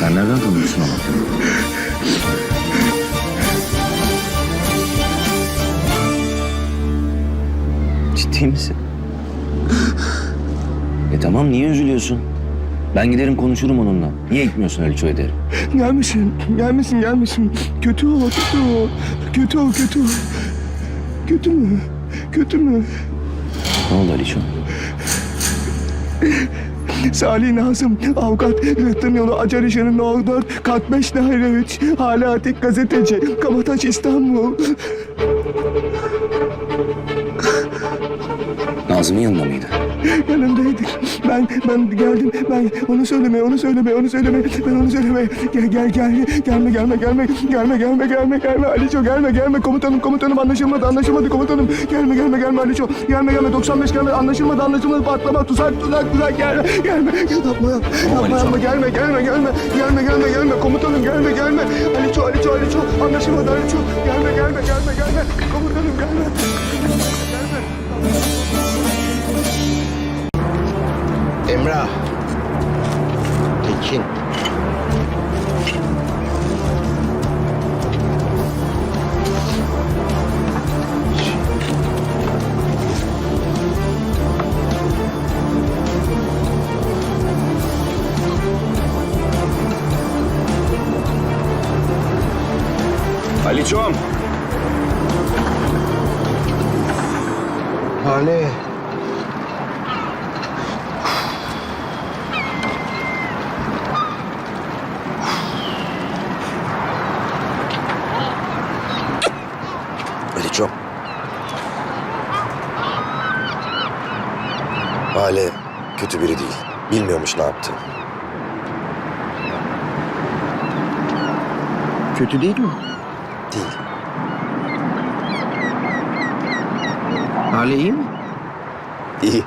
Sen nereden tanıyorsun onu? Ciddi misin? E tamam niye üzülüyorsun? Ben giderim konuşurum onunla. Niye gitmiyorsun öyle çoğu derim. Gelmişsin, gelmişsin, gelmişsin. Kötü o, kötü o. Kötü o, kötü o. Kötü mü? Kötü mü? Ne oldu Aliço? Salih Nazım, avukat, rıhtım yolu Acar İşan'ın No 4, kat 5 daire 3, hala atik gazeteci, Kabataş İstanbul. Nazım'ın yanında mıydı? Yanındaydık. Ben, ben geldim, ben onu söyleme, onu söyleme, onu söyleme, ben onu söyleme. Gel, gel, gel, gelme, gelme, gelme, gelme, gelme, gelme, gelme, Aliço, gelme, gelme, komutanım, komutanım, anlaşılmadı, anlaşılmadı, komutanım. Gelme, gelme, gelme, Aliço, gelme, gelme, 95 gelme, anlaşılmadı, anlaşılmadı, patlama, tuzak, tuzak, tuzak, gelme, gelme, yapma, yapma, yapma, yapma, gelme, gelme, gelme, gelme, gelme, gelme, komutanım, gelme, gelme, Aliço, Aliço, Aliço, anlaşılmadı, Aliço, gelme, gelme, gelme, gelme, komutanım, gelme, gelme. Emrah. Tekin. Aliço'm. Hale. Aliço. Hale kötü biri değil. Bilmiyormuş ne yaptı. Kötü değil mi? Değil. Hale iyi mi? İyi.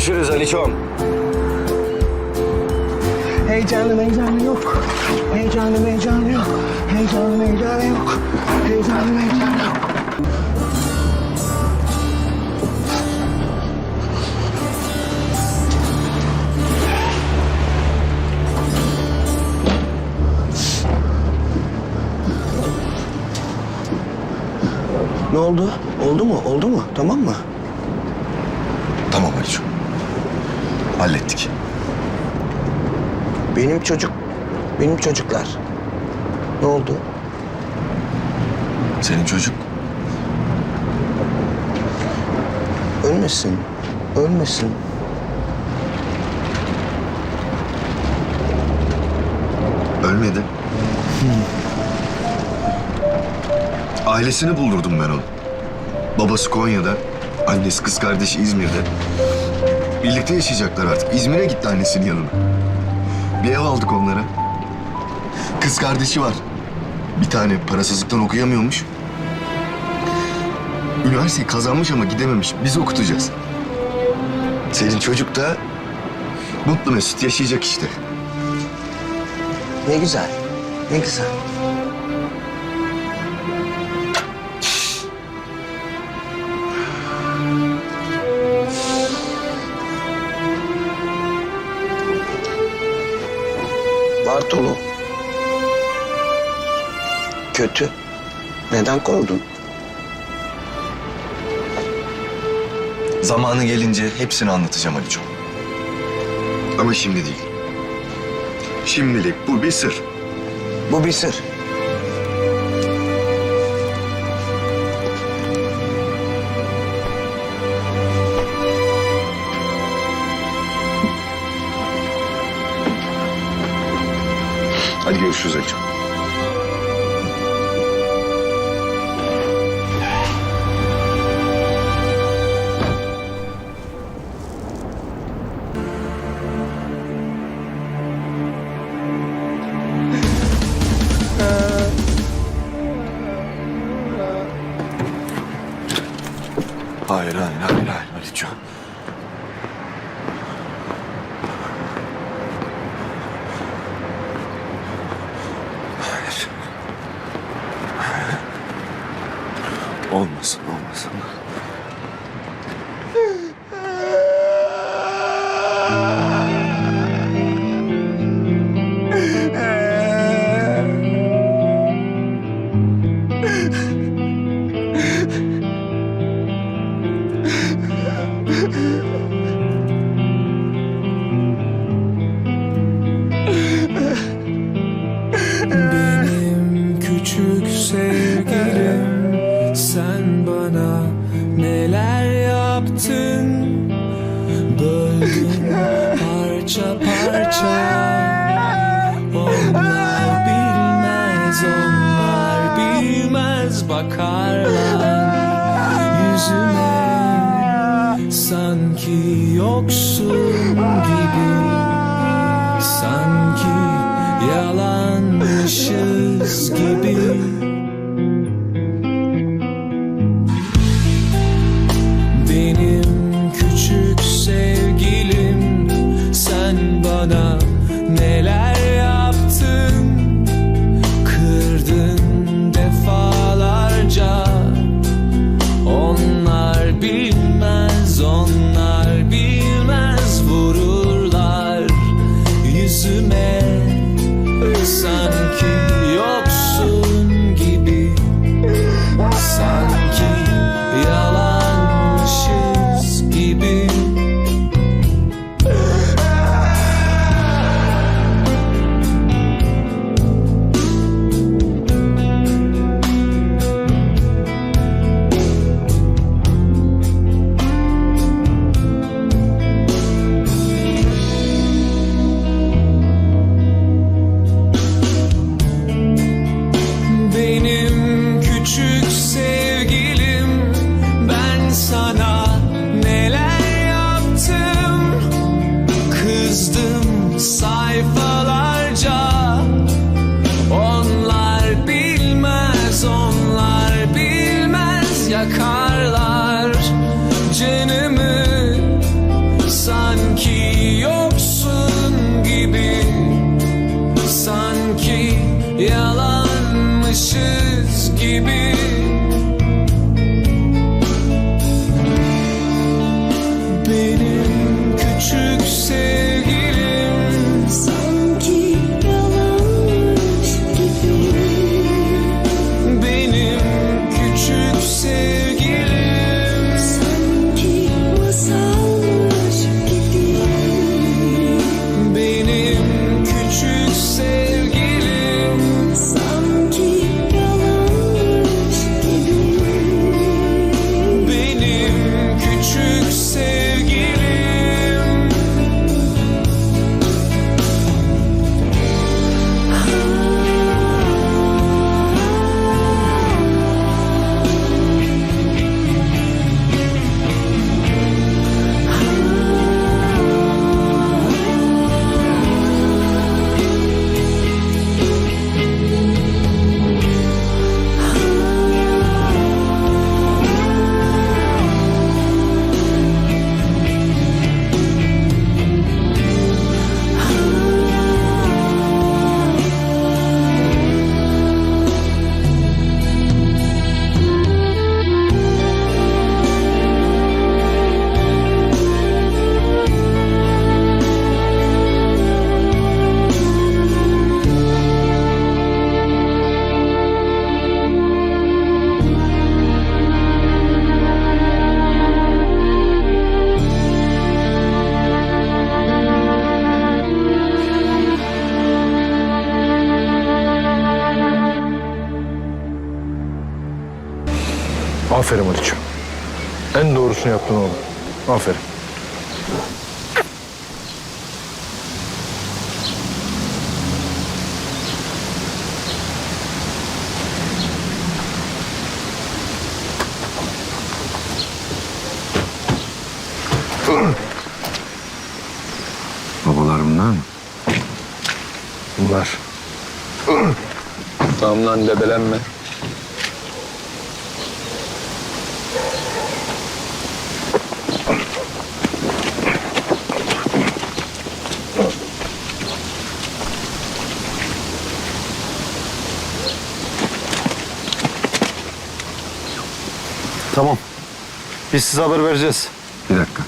Görüşürüz Aliço'm. Heyecanlı heyecanlı yok. Heyecanlı heyecanlı yok. Heyecanlı heyecanlı yok. Heyecanlı heyecanlı yok. Ne oldu? Oldu mu? Oldu mu? Tamam mı? Tamam Aliço. Hallettik. Benim çocuk, benim çocuklar. Ne oldu? Senin çocuk Ölmesin. Ölmesin. ölmedi. Ailesini buldurdum ben onu. Babası Konya'da, annesi kız kardeşi İzmir'de. Birlikte yaşayacaklar artık. İzmir'e gitti annesinin yanına. Bir ev aldık onlara. Kız kardeşi var. Bir tane parasızlıktan okuyamıyormuş. Üniversiteyi kazanmış ama gidememiş. Biz okutacağız. Senin çocuk da mutlu mesut yaşayacak işte. Ne güzel. Ne güzel. Bartolo. Kötü. Neden kovdun? Zamanı gelince hepsini anlatacağım Aliço. Ama şimdi değil. Şimdilik bu bir sır. Bu bir sır. Hadi görüşürüz Aliço. Yaptın? Böldün parça parça. Onlar bilmez onlar bilmez bakarlar yüzüme Sanki yoksun gibi Sanki yalanmışız gibi Aferin Aliço. En doğrusunu yaptın oğlum. Aferin. Babalar bunlar mı? Bunlar. Tamam lan debelenme. Tamam. Biz size haber vereceğiz. Bir dakika.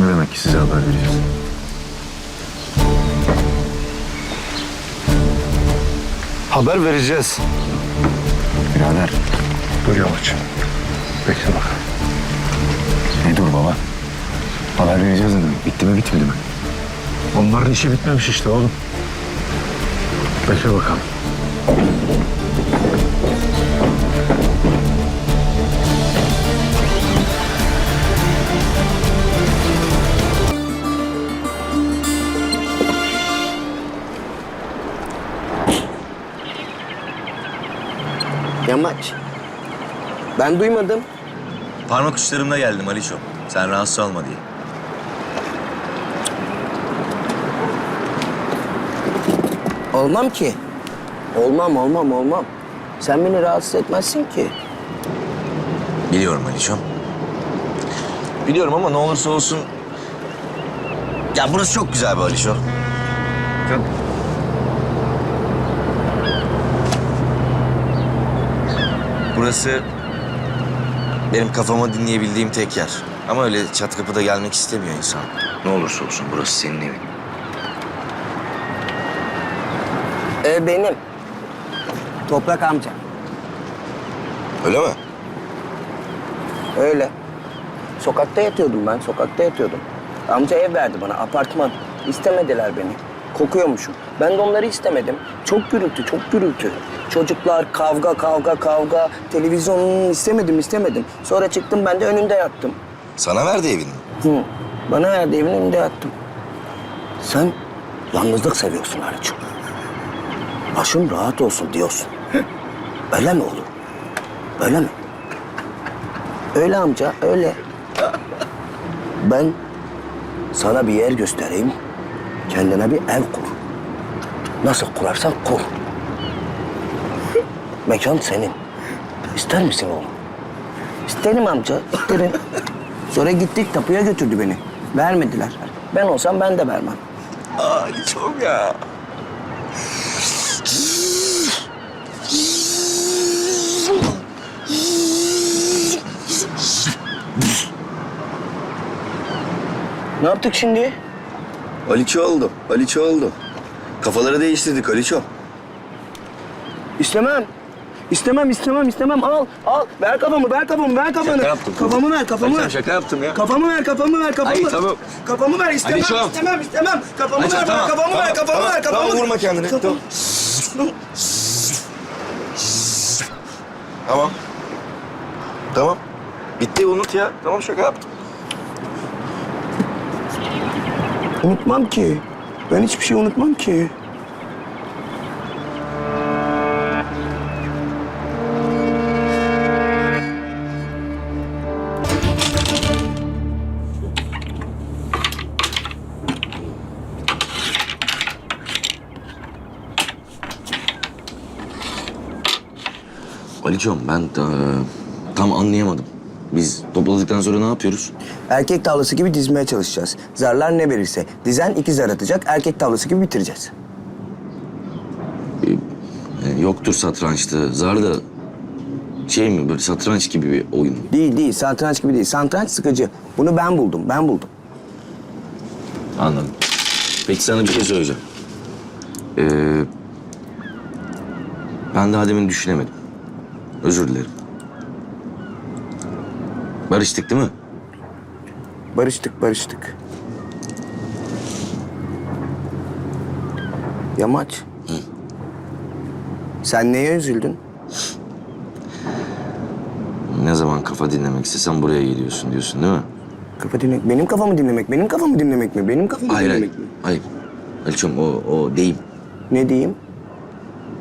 Ne demek ki size haber vereceğiz? Haber vereceğiz. Birader. Dur yavaş. Bekle bak. Ne dur baba? Haber vereceğiz dedim. Bitti mi bitmedi mi? Onların işi bitmemiş işte oğlum. Bekle bakalım. Yamaç. Ben duymadım. Parmak uçlarımla geldim Aliço. Sen rahatsız olma diye. Olmam ki. Olmam, olmam, olmam. Sen beni rahatsız etmezsin ki. Biliyorum Aliço. Biliyorum ama ne olursa olsun... Ya burası çok güzel be Aliço. Burası benim kafama dinleyebildiğim tek yer. Ama öyle çat kapıda gelmek istemiyor insan. Ne olursa olsun burası senin evin. Ee, benim. Toprak amca. Öyle mi? Öyle. Sokakta yatıyordum ben, sokakta yatıyordum. Amca ev verdi bana, apartman. İstemediler beni. Kokuyormuşum. Ben de onları istemedim. Çok gürültü, çok gürültü. Çocuklar, kavga, kavga, kavga. Televizyonunu istemedim, istemedim. Sonra çıktım, ben de önünde yattım. Sana verdi evini. Hı. Bana verdi, evin önünde yattım. Sen yalnızlık seviyorsun Haliç'im. Başım rahat olsun diyorsun. Öyle mi olur? Öyle mi? Öyle amca, öyle. Ben sana bir yer göstereyim. Kendine bir ev kur. Nasıl kurarsan kur. Mekan senin. İster misin oğlum? İsterim amca, isterim. Sonra gittik tapuya götürdü beni. Vermediler. Ben olsam ben de vermem. Aliço'm ya. Ne yaptık şimdi? Aliço oldu. Aliço oldu. Kafaları değiştirdik Aliço. İstemem. İstemem, istemem, istemem. Al, al. Ver kafamı, ver kafamı, ver kafamı. Şaka yaptım. Kafamı ver, kafamı ver. şaka yaptım ya. Kafamı ver, kafamı ver, kafamı. Ay, tamam. Kafamı ver, istemem, Aliço. istemem, istemem. Kafamı Aliço, ver, tamam, ver, kafamı ver, tamam, kafamı tamam, ver, kafamı tamam, vurma kendini, tamam. Tamam. Tamam. Bitti unut ya. Tamam şaka yaptım. Unutmam ki. Ben hiçbir şey unutmam ki. Aliço'm ben e, tam anlayamadım. Biz topladıktan sonra ne yapıyoruz? Erkek tavlası gibi dizmeye çalışacağız. Zarlar ne verirse. Dizen iki zar atacak, erkek tavlası gibi bitireceğiz. E, yoktur satrançta. Zar da şey mi böyle satranç gibi bir oyun. Değil, değil. Satranç gibi değil. Satranç sıkıcı. Bunu ben buldum, ben buldum. Anladım. Peki sana bir şey söyleyeceğim. Ee, ben daha demin düşünemedim. Özür dilerim. Barıştık değil mi? Barıştık, barıştık. Yamaç. Sen neye üzüldün? Ne zaman kafa dinlemek istesen buraya geliyorsun diyorsun değil mi? Kafa dinlemek. Benim kafamı dinlemek. Benim kafamı dinlemek mi? Benim kafamı Hayır hayır. dinlemek mi? Hayır. Aliço'm o, o değil. Ne diyeyim?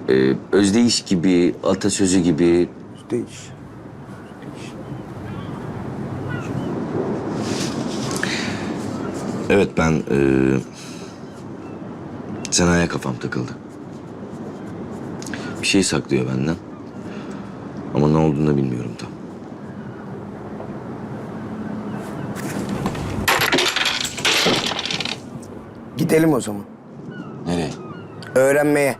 Ee, özdeyiş gibi, atasözü gibi Değiş. Evet ben eee Sena'ya kafam takıldı. Bir şey saklıyor benden. Ama ne olduğunu da bilmiyorum tam. Gidelim o zaman. Nereye? Öğrenmeye.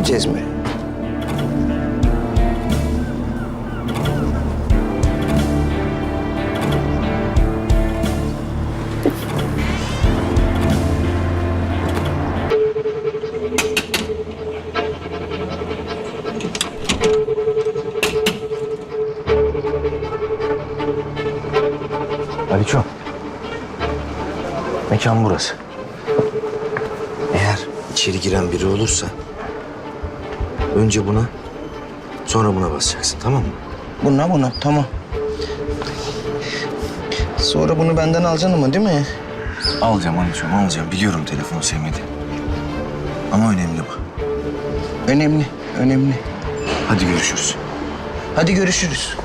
Öğrenmeyeceğiz mi? Aliço. Mekan burası. Eğer içeri giren biri olursa... ...önce buna, sonra buna basacaksın tamam mı? Buna buna tamam. Sonra bunu benden alacaksın ama değil mi? Alacağım Aliço'm alacağım. Biliyorum telefonu sevmedi. Ama önemli bu. Önemli, önemli. Hadi görüşürüz. Hadi görüşürüz.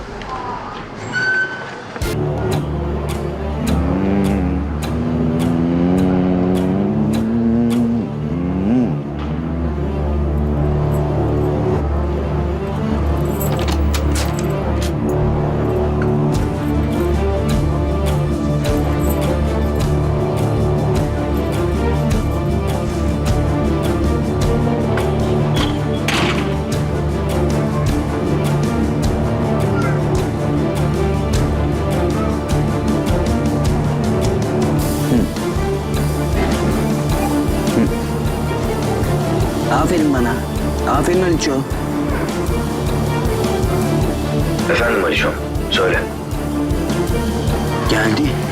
Geldi.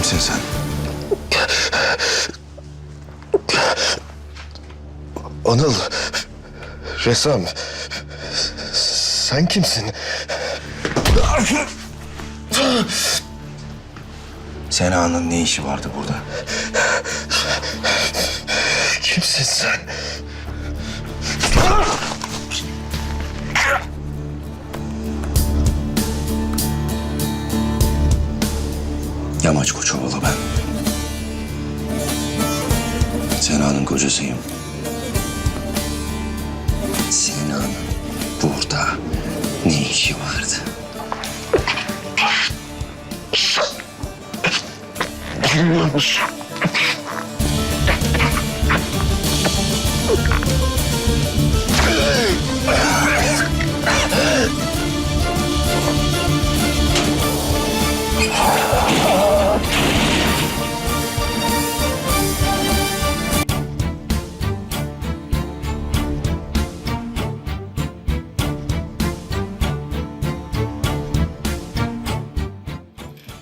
Kimsin sen? Anıl, ressam. Sen kimsin? Sena'nın ne işi vardı burada? Kimsin sen? Kocasıyım. Sena'nın burada ne işi vardı? Bilmiyor musun?